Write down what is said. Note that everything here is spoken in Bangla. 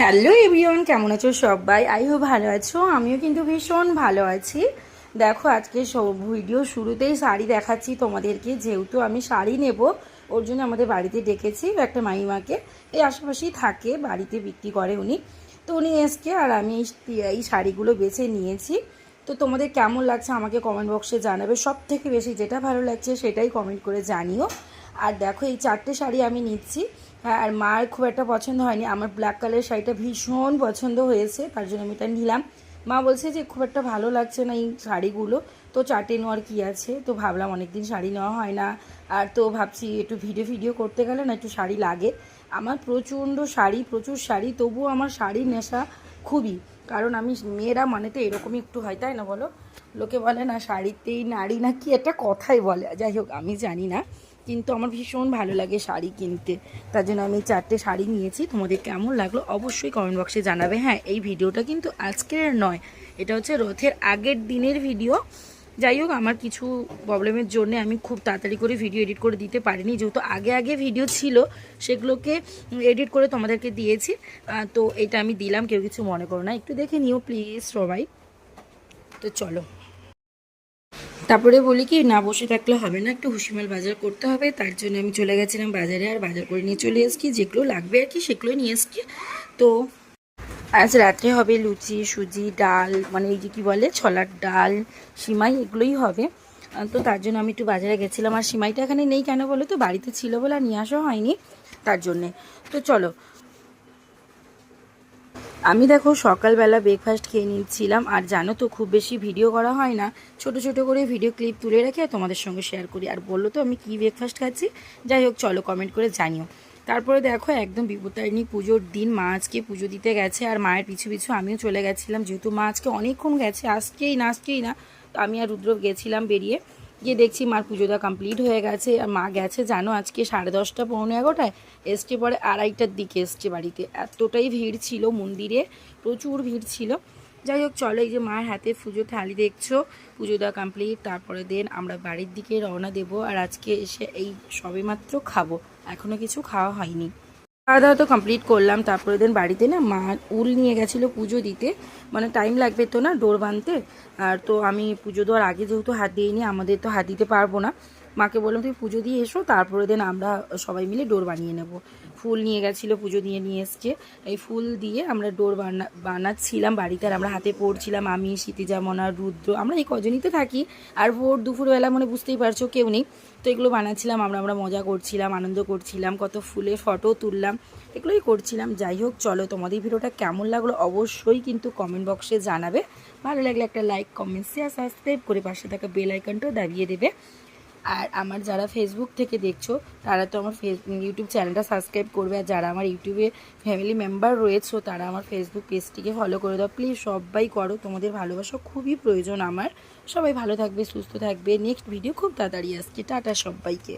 হ্যালো এভরিওয়ান, কেমন আছো সবাই? আইও ভালো আছো? আমিও কিন্তু ভীষণ ভালো আছি। দেখো, আজকে ভিডিও শুরুতেই শাড়ি দেখাচ্ছি তোমাদেরকে। যেহেতু আমি শাড়ি নেব, ওর জন্য আমাদের বাড়িতে ডেকেছি একটা মাইমাকে। এই আশেপাশেই থাকে, বাড়িতে বিক্রি করে উনি। তো উনি এসকে আর আমি এই শাড়িগুলো বেছে নিয়েছি। তো তোমাদের কেমন লাগছে আমাকে কমেন্ট বক্সে জানাবে। সব থেকে বেশি যেটা ভালো লাগছে সেটাই কমেন্ট করে জানিও। আর দেখো এই চারটে শাড়ি আমি নিচ্ছি। হ্যাঁ, আর মার খুব একটা পছন্দ হয়নি। আমার ব্ল্যাক কালারের শাড়িটা ভীষণ পছন্দ হয়েছে তার জন্য আমি এটা নিলাম। মা বলছে যে খুব একটা ভালো লাগছে না এই শাড়িগুলো। তো চারটে নেওয়ার কী আছে? তো ভাবলাম অনেকদিন শাড়ি নেওয়া হয় না। আর তো ভাবছি একটু ভিডিও ভিডিও করতে গেলে না একটু শাড়ি লাগে। আমার প্রচণ্ড শাড়ি প্রচুর শাড়ি তবুও আমার শাড়ির নেশা খুবই। কারণ আমি মেয়েরা মানে তো এরকমই একটু হয় তাই না বলো? লোকে বলে না শাড়িতেই নারী না কি একটা কথাই বলে। যাই হোক আমি জানি না। কিন্তু আমার ভীষণ ভালো লাগে শাড়ি কিনতে। তার জন্য আমি চারটে শাড়ি নিয়েছি। তোমাদের কেমন লাগল অবশ্যই কমেন্ট বক্সে জানাবে। হ্যাঁ এই ভিডিওটা কিন্তু আজকের নয়। এটা হচ্ছে রথের আগের দিনের ভিডিও। যাই হোক, আমার কিছু প্রবলেমের জন্য আমি খুব তাড়াতাড়ি করে ভিডিও এডিট করে দিতে পারিনি। যেহেতু আগে আগে ভিডিও ছিল, সেগুলোকে এডিট করে তোমাদেরকে দিয়েছি। তো এটা আমি দিলাম, কেউ কিছু মনে করো না। একটু দেখে নিও প্লিজ সবাই। তো চলো। তারপরে বলি কি, না বসে থাকলে হবে না, একটু হুশিমাল বাজার করতে হবে, তার জন্য আমি চলে গেছিলাম বাজারে আর বাজার করে নিয়ে চলে এসেছি, যেগুলো লাগবে আর কি সেগুলোই নিয়ে এসেছি। তো আজ রাত্রে হবে লুচি, সুজি, ডাল মানে এই যে কী বলে, ছলার ডাল, সিমাই, এগুলোই হবে। তো তার জন্য আমি একটু বাজারে গেছিলাম, আর সিমাইটা এখানে নেই কেন বলো তো, বাড়িতে ছিল বলে আর নিয়ে আসা হয়নি, তার জন্যে। তো চলো আমি দেখো সকালবেলা ব্রেকফাস্ট খেয়ে নিচ্ছিলাম, আর জানো তো খুব বেশি ভিডিও করা হয় না। ছোট ছোট করে ভিডিও ক্লিপ তুলে রেখে তোমাদের সঙ্গে শেয়ার করি। আর বলল তো আমি কী ব্রেকফাস্ট খাচ্ছি? যাই হোক, চলো কমেন্ট করে জানিও। তারপরে দেখো একদম বিপত্তারিণী পুজোর দিন, মা আজকে পুজো দিতে গেছে, আর মায়ের পিছু পিছু আমিও চলে গেছিলাম। যেহেতু মা আজকে অনেকক্ষণ গেছে, আজকেই না আজকেই না। তো আমি আর রুদ্র গেছিলাম বেরিয়ে। গিয়ে দেখছি মার পুজোটা কমপ্লিট হয়ে গেছে আর মা গেছে, জানো আজকে সাড়ে দশটা, পৌনে এগারোটায়, এসছে পরে আড়াইটার দিকে এসছে বাড়িতে। এতটাই ভিড় ছিল মন্দিরে, প্রচুর ভিড় ছিল। যাই হোক, চলো এই যে মায়ের হাতে পুজো থালি দেখছ পুজো দেওয়া কমপ্লিট তারপরে দেন আমরা বাড়ির দিকে রওনা দেব। আর আজকে এসে এই সবেমাত্র খাব এখনও কিছু খাওয়া হয়নি। খাওয়া দাওয়া তো কমপ্লিট করলাম তারপরে দিন বাড়িতে না মা উল নিয়ে গেছিল পুজো দিতে মানে টাইম লাগবে তো না ডোর বাঁধতে আর তো আমি পুজো দেওয়ার আগে যেহেতু হাত দিইনি, আমাদের তো হাত দিতে পারব না। মাকে বললাম, তুমি পুজো দিয়ে এসো, তারপরে দিন আমরা সবাই মিলে ডোর বানিয়ে নেব। ফুল নিয়ে গেছিল, পুজো দিয়ে নিয়ে এসছে। এই ফুল দিয়ে আমরা ডোর বানা, বানাচ্ছিলাম, বাড়িতে আর আমরা হাতে পড়ছিলাম, আমি সীতিজামনা রুদ্র, আমরা এই কজনই তো থাকি। আর ভোর দুপুরবেলা মানে বুঝতেই পারছ, কেউ নেই। তো এগুলো বানাচ্ছিলাম, আমরা আমরা মজা করছিলাম, আনন্দ করছিলাম, কত ফুলের ফটো তুললাম, এগুলোই করছিলাম। যাই হোক, চলো তোমাদের ভিডিওটা কেমন লাগল অবশ্যই কিন্তু কমেন্ট বক্সে জানাবে। ভালো লাগলে একটা লাইক কমেন্ট শেয়ার সাবস্ক্রাইব করে পাশে থাকা বেল আইকনটাও দাবিয়ে দেবে। আর আমার যারা ফেসবুক থেকে দেখছ, তারা তো আমার ফেস ইউটিউব চ্যানেলটা সাবস্ক্রাইব করবে। আর যারা আমার ইউটিউবে ফ্যামিলি মেম্বার রয়েছে, তারা আমার ফেসবুক পেজটিকে ফলো করে দাও। প্লিজ সবাই করো। তোমাদের ভালোবাসা খুবই প্রয়োজন আমার। সবাই ভালো থাকবে, সুস্থ থাকবে। নেক্সট ভিডিও খুব তাড়াতাড়ি আসছে। টাটা সবাইকে।